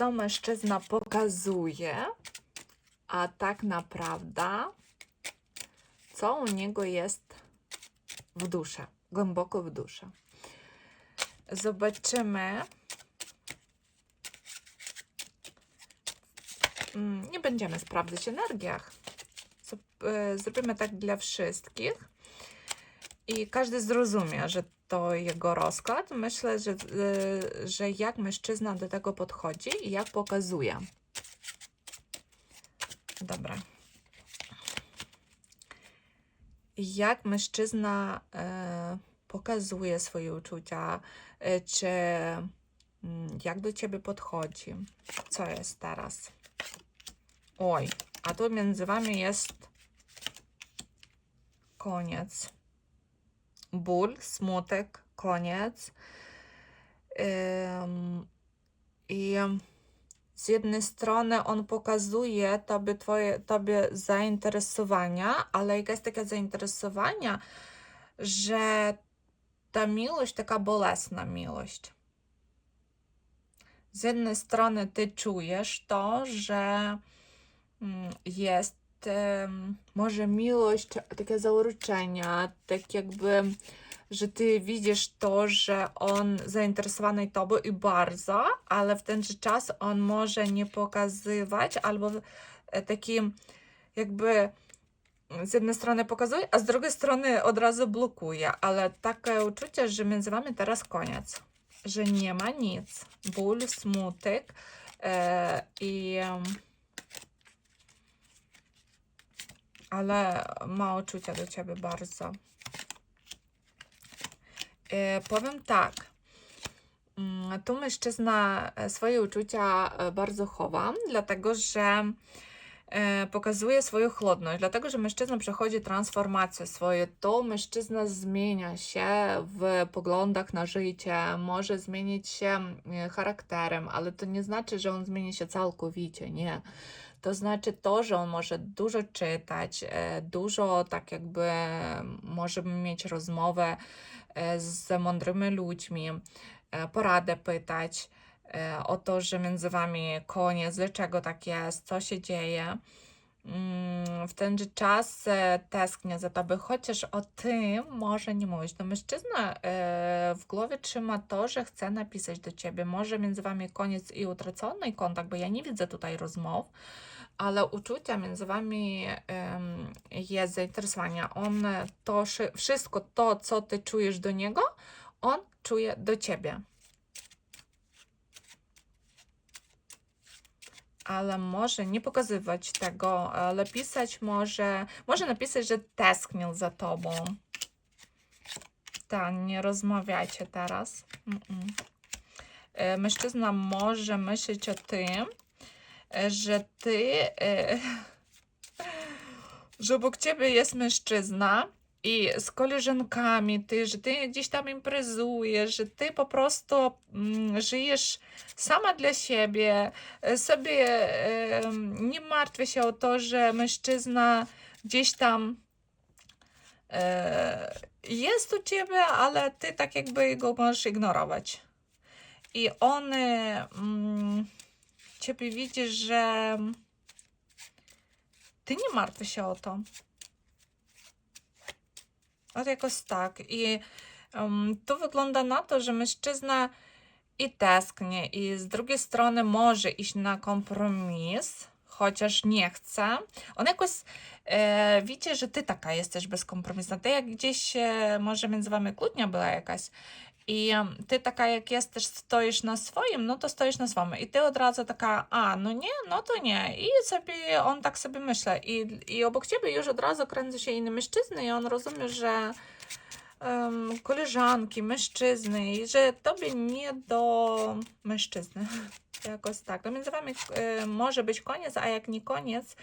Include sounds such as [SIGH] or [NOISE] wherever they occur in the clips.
co mężczyzna pokazuje, a tak naprawdę co u niego jest w duszy, głęboko w duszy. Zobaczymy. Mm, Nie będziemy sprawdzać energiach. E, Zrobimy tak dla wszystkich. I każdy zrozumie, że to jego rozkład. Myślę, że, e, że jak mężczyzna do tego podchodzi i jak pokazuje. Dobra. Jak mężczyzna e, pokazuje swoje uczucia, e, czy mm, jak do ciebie podchodzi? Co jest teraz? Oj, a tu między wami jest koniec. Ból, smutek, koniec. I z jednej strony on pokazuje tobie, twoje, tobie zainteresowania, ale jakieś takie zainteresowania, że ta miłość taka bolesna miłość. Z jednej strony ty czujesz to, że mm, jest może miłość, takie zauroczenia, tak jakby, że ty widzisz to, że on zainteresowany tobą i bardzo, ale w ten czas on może nie pokazywać albo e, taki jakby z jednej strony pokazuje, a z drugiej strony od razu blokuje, ale takie uczucie, że między wami teraz koniec, że nie ma nic, ból, smutek e, i ale ma uczucia do ciebie bardzo. E, powiem tak. Mm, Tu mężczyzna swoje uczucia e, bardzo chowa, dlatego że e, pokazuje swoją chłodność, dlatego że mężczyzna przechodzi transformację swoje. To mężczyzna zmienia się w poglądach na życie, może zmienić się charakterem, ale to nie znaczy, że on zmieni się całkowicie, nie. To znaczy to, że on może dużo czytać, e, dużo tak jakby może mieć rozmowę e, z mądrymi ludźmi, e, poradę pytać o to, że między wami koniec, dlaczego tak jest, co się dzieje. Mm, W ten czas tęsknię za tobą, chociaż o tym może nie mówić. No mężczyzna w głowie trzyma to, że chce napisać do ciebie. Może między wami koniec i utracony kontakt, bo ja nie widzę tutaj rozmów, ale uczucia między wami jest zainteresowania. On to szy- wszystko to, co ty czujesz do niego, on czuje do ciebie. Ale może nie pokazywać tego, ale pisać może, może napisać, że tęsknił za tobą. Tak, nie rozmawiajcie teraz. Mm-mm. E, Mężczyzna może myśleć o tym, że ty, e, [LAUGHS] że obok ciebie jest mężczyzna i z koleżankami, ty, że ty gdzieś tam imprezujesz, że ty po prostu mm, żyjesz sama dla siebie, e, sobie e, nie martwię się o to, że mężczyzna gdzieś tam jest u ciebie, ale ty tak jakby go możesz ignorować. I on e, mm, ciebie widzi, że ty nie martwisz się o to. От jakoś tak. I um, to wygląda na to, że mężczyzna i tęsknie, i z drugiej strony może iść na kompromis, chociaż nie chce. On jakoś e, widzi, że ty taka jesteś bezkompromisna. Ty jak gdzieś e, może między wami kłótnia była jakaś ty taka jak jesteś, stoisz na swoim, no to stoisz na swoim. I ty od razu taka, a no nie, no to nie. I sobie on tak sobie myśli. I, i obok ciebie już od razu kręci się inny mężczyzna i on rozumie, że em, koleżanki, mężczyzny i że tobie nie do mężczyzny. [LAUGHS] Jakoś tak. No między wami e, może być koniec, a jak nie koniec,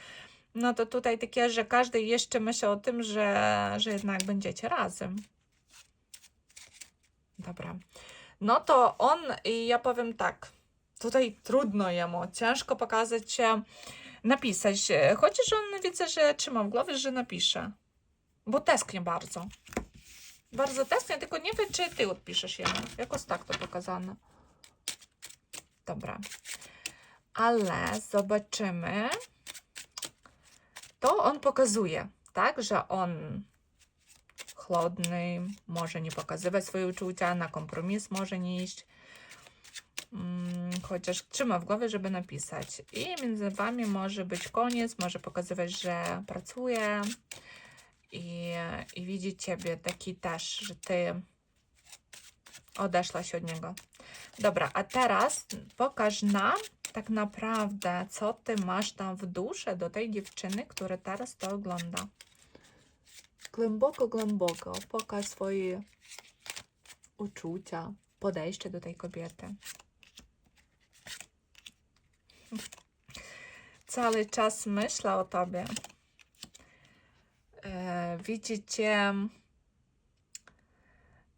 no to tutaj takie, że każdy jeszcze myśli o tym, że, że jednak będziecie razem. Dobra. No to on, i ja powiem tak, tutaj trudno jemu, ciężko pokazać się, napisać, chociaż on widzę, że trzyma w głowie, że napisze, bo tęsknię bardzo. Bardzo tęsknię, tylko nie wiem, czy ty odpiszesz jemu. Jakoś tak to pokazane. Dobra. ale zobaczymy. To on pokazuje, tak, że on chłodny, może nie pokazywać swoje uczucia, na kompromis może nie iść. Mm, chociaż trzyma w głowie, żeby napisać. I między wami może być koniec, może pokazywać, że pracuje i, i widzi ciebie taki też, że ty odeszłaś od niego. Dobra, a teraz pokaż nam tak naprawdę, co ty masz tam w duszy do tej dziewczyny, która teraz to ogląda. Głęboko, głęboko pokaż swoje uczucia, podejście do tej kobiety. Cały czas myślę o tobie. E, widzicie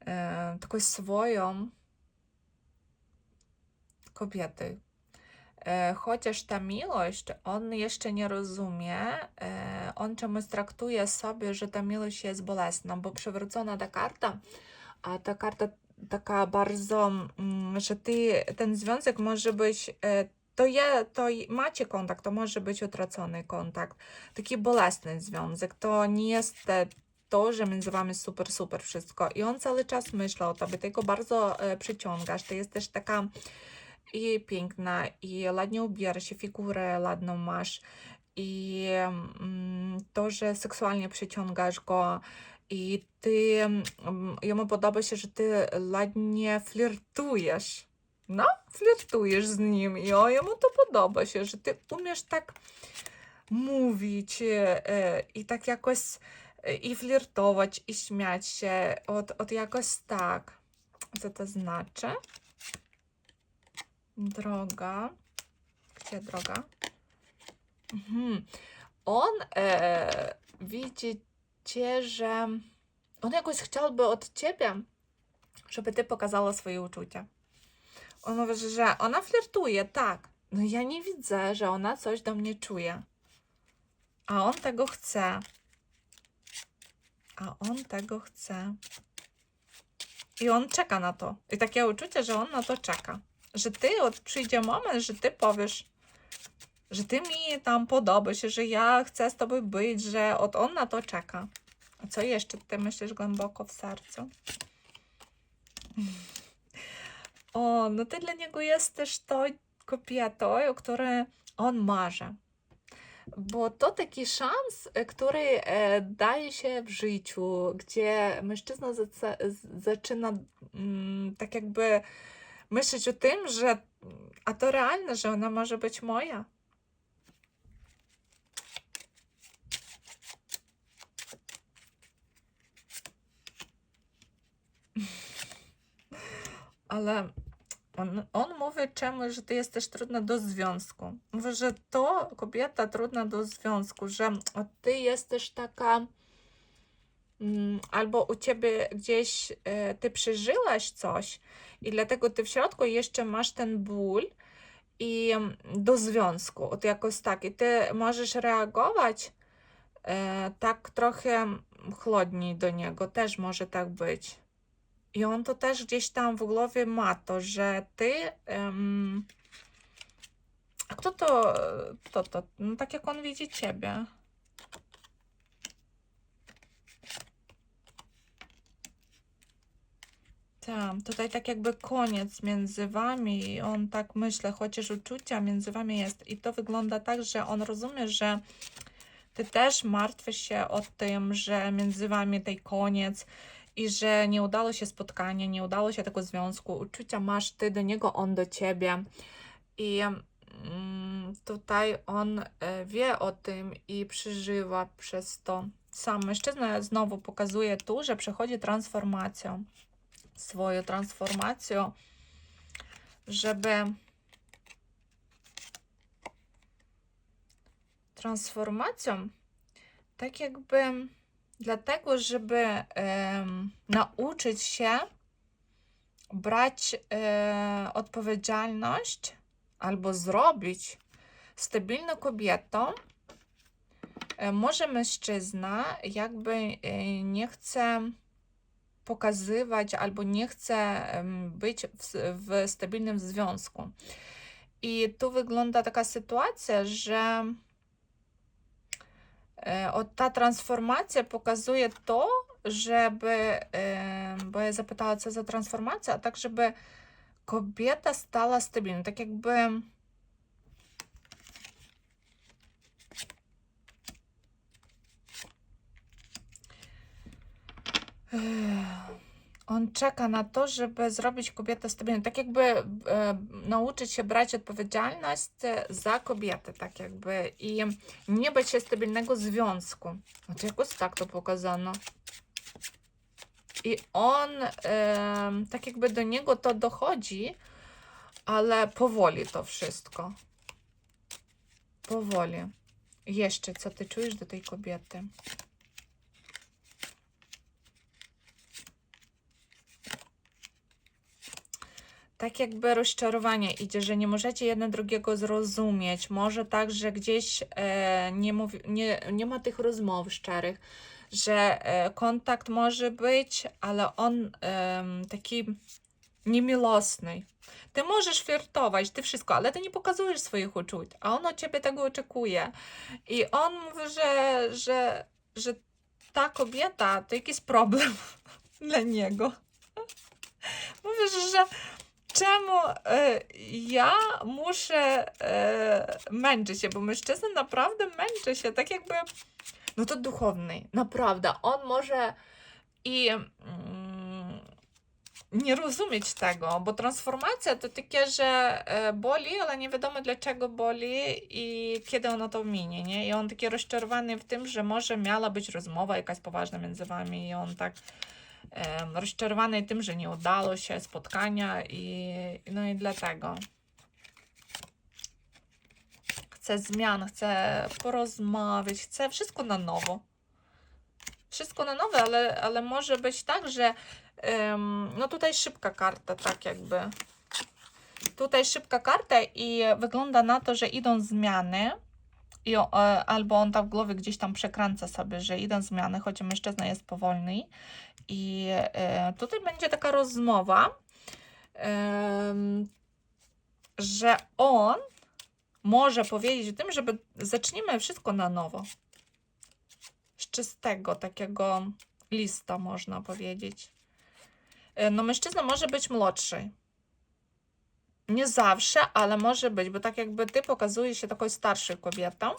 e, taką swoją kobietę. E, chociaż ta miłość, on jeszcze nie rozumie, e, on czemuś traktuje sobie, że ta miłość jest bolesna, bo przewrócona ta karta, a ta karta taka bardzo, mm, że ty, ten związek może być e, to je, to macie kontakt, to może być utracony kontakt. Taki bolesny związek. To nie jest to, że między wami super, super wszystko. I on cały czas myśli o tobie, ty go bardzo e, przyciągasz. Ty jesteś taka i piękna, i ładnie ubierasz się, figurę ładną masz. Mm, to, że seksualnie przyciągasz go, i ty, mm, jemu podoba się, że ty ładnie flirtujesz no, flirtujesz z nim i o, jemu to podoba się, że ty umiesz tak mówić e, e, i tak jakoś e, i flirtować, i śmiać się od, od jakoś tak. Co to znaczy? Droga. Gdzie droga? Mhm. On e, widzicie, że on jakoś chciałby od ciebie, żeby ty pokazała swoje uczucia. On mówi, że ona flirtuje, tak. No ja nie widzę, że ona coś do mnie czuje. A on tego chce. A on tego chce. I on czeka na to. I takie uczucie, że on na to czeka. Że ty, od przyjdzie moment, że ty powiesz, że ty mi tam podoba się, że ja chcę z tobą być, że od on na to czeka. A co jeszcze ty myślisz głęboko w sercu? O, no ty dla niego jesteś to kobietą, o której on marzy. Bo to taki szans, który e, daje się w życiu, gdzie mężczyzna zaczyna mm, tak jakby myśleć o tym, że a to realne, że ona może być moja. Ale on, on mówi czemuś, że ty jesteś trudna do związku. Mówi, że to kobieta trudna do związku, że ty jesteś taka mm, albo u ciebie gdzieś e, ty przeżyłaś coś i dlatego ty w środku jeszcze masz ten ból i mm, do związku, od jakoś tak. I ty możesz reagować e, tak trochę chłodniej do niego, też może tak być. I on to też gdzieś tam w głowie ma to, że ty. Um, a kto to, to, to? No tak jak on widzi ciebie. Tak, tutaj tak jakby koniec między wami i on tak myślę, chociaż uczucia między wami jest. I to wygląda tak, że on rozumie, że ty też martwisz się o tym, że między wami tej koniec i że nie udało się spotkanie, nie udało się tego związku, uczucia masz ty do niego, on do ciebie. I mm, tutaj on e, wie o tym i przeżywa przez to. Sam mężczyzna znowu pokazuje tu, że przechodzi transformację, swoją transformację, żeby transformacją tak jakby Dlatego, żeby nauczyć się brać e, odpowiedzialność albo zrobić stabilną kobietą, e, może mężczyzna jakby e, nie chce pokazywać albo nie chce być w, w stabilnym związku. I tu wygląda taka sytuacja, że e, o, ta transformacja pokazuje to, żeby, e, bo ja zapytała, co za transformacja, a tak, żeby kobieta stała stabilna, tak jakby Ech, On czeka na to, żeby zrobić kobietę stabilną, tak jakby e, nauczyć się brać odpowiedzialność za kobietę, tak jakby i nie bać się stabilnego związku. От jakoś tak to pokazano. I on, e, tak jakby do niego to dochodzi, ale powoli to wszystko. Powoli. Jeszcze, co ty czujesz do tej kobiety? Tak jakby rozczarowanie idzie, że nie możecie jedno drugiego zrozumieć. Może tak, że gdzieś e, nie, mówi, nie, nie ma tych rozmów szczerych, że e, kontakt może być, ale on e, taki niemiłosny. Ty możesz flirtować, ty wszystko, ale ty nie pokazujesz swoich uczuć, a on od ciebie tego oczekuje. I on mówi, że, że, że ta kobieta to jakiś problem [LAUGHS] dla niego. Mówisz, że czemu e, ja muszę e, męczyć się, bo mężczyzna naprawdę męczy się, tak jakby, no to duchowny, naprawdę, on może i mm, nie rozumieć tego, bo transformacja to takie, że e, boli, ale nie wiadomo dlaczego boli i kiedy ono to minie, nie? I on taki rozczarowany w tym, że może miała być rozmowa jakaś poważna między wami i on tak rozczarowany tym, że nie udało się spotkania i no i dlatego chce zmian, chce porozmawiać, chce wszystko na nowo. Wszystko na nowo, ale, ale może być tak, że no tutaj szybka karta, tak jakby. Tutaj szybka karta i wygląda na to, że idą zmiany i, o- e, albo on tam w głowie gdzieś tam przekręca sobie, że idą zmiany, choć mężczyzna jest powolny. I e, tutaj będzie taka rozmowa, że on może powiedzieć o tym, żeby zacznijmy wszystko na nowo. Z czystego takiego lista, można powiedzieć. E, No, mężczyzna może być młodszy. Nie zawsze, ale może być, bo tak jakby ty pokazuje się taką starszą kobietą.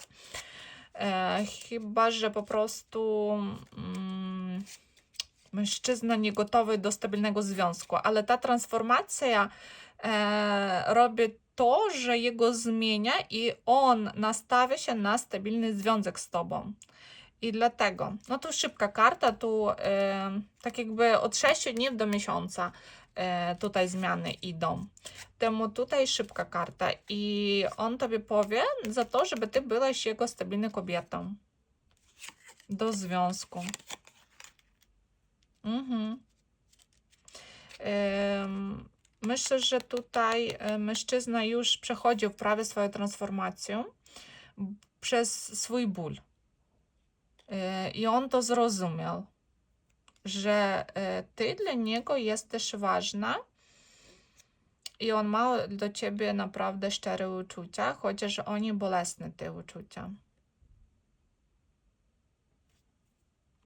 E, chyba, że po prostu mm, mężczyzna nie gotowy do stabilnego związku, ale ta transformacja e, robi to, że jego zmienia i on nastawia się na stabilny związek z tobą. I dlatego, no tu szybka karta, tu e, tak jakby od 6 dni do miesiąca tutaj zmiany idą. Temu tutaj szybka karta i on tobie powie za to, żeby ty byłaś jego stabilną kobietą do związku. Mhm. Myślę, że tutaj e, mężczyzna już przechodził prawie swoją transformację przez swój ból. E, I on to zrozumiał, że e, ty dla niego jesteś ważna i on ma do ciebie naprawdę szczere uczucia, chociaż oni bolesne te uczucia.